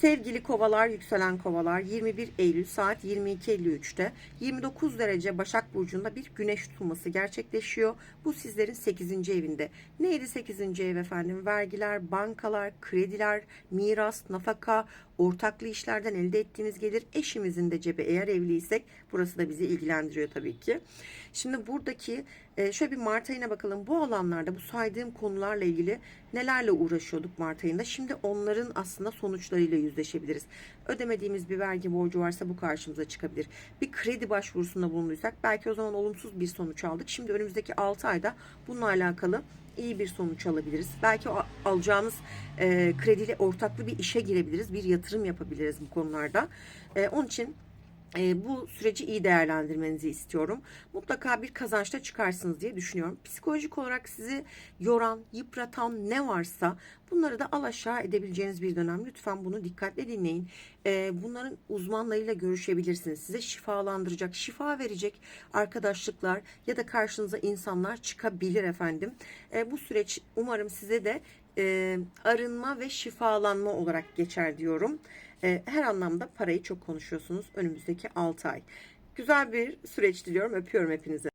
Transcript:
Sevgili kovalar, yükselen kovalar 21 Eylül saat 22.53'te 29 derece Başak Burcu'nda bir güneş tutulması gerçekleşiyor. Bu sizlerin 8. evinde. Neydi 8. ev efendim? Vergiler, bankalar, krediler, miras, nafaka, ortaklı işlerden elde ettiğiniz gelir, eşimizin de cebi eğer evliysek burası da bizi ilgilendiriyor tabii ki. Şimdi buradaki e, şöyle bir Mart ayına bakalım. Bu alanlarda bu saydığım konularla ilgili nelerle uğraşıyorduk Mart ayında? Şimdi onların aslında sonuçlarıyla yüzleşebiliriz. Ödemediğimiz bir vergi borcu varsa bu karşımıza çıkabilir. Bir kredi başvurusunda bulunduysak belki o zaman olumsuz bir sonuç aldık. Şimdi önümüzdeki 6 ayda bununla alakalı iyi bir sonuç alabiliriz. Belki alacağımız e, krediyle ortaklı bir işe girebiliriz. Bir yatırım yapabiliriz bu konularda. E, onun için e, bu süreci iyi değerlendirmenizi istiyorum. Mutlaka bir kazançta çıkarsınız diye düşünüyorum. Psikolojik olarak sizi yoran, yıpratan ne varsa bunları da al aşağı edebileceğiniz bir dönem. Lütfen bunu dikkatle dinleyin. E, bunların uzmanlarıyla görüşebilirsiniz. Size şifalandıracak, şifa verecek arkadaşlıklar ya da karşınıza insanlar çıkabilir efendim. E, bu süreç umarım size de e, arınma ve şifalanma olarak geçer diyorum. E, her anlamda parayı çok konuşuyorsunuz önümüzdeki 6 ay. Güzel bir süreç diliyorum. Öpüyorum hepinize.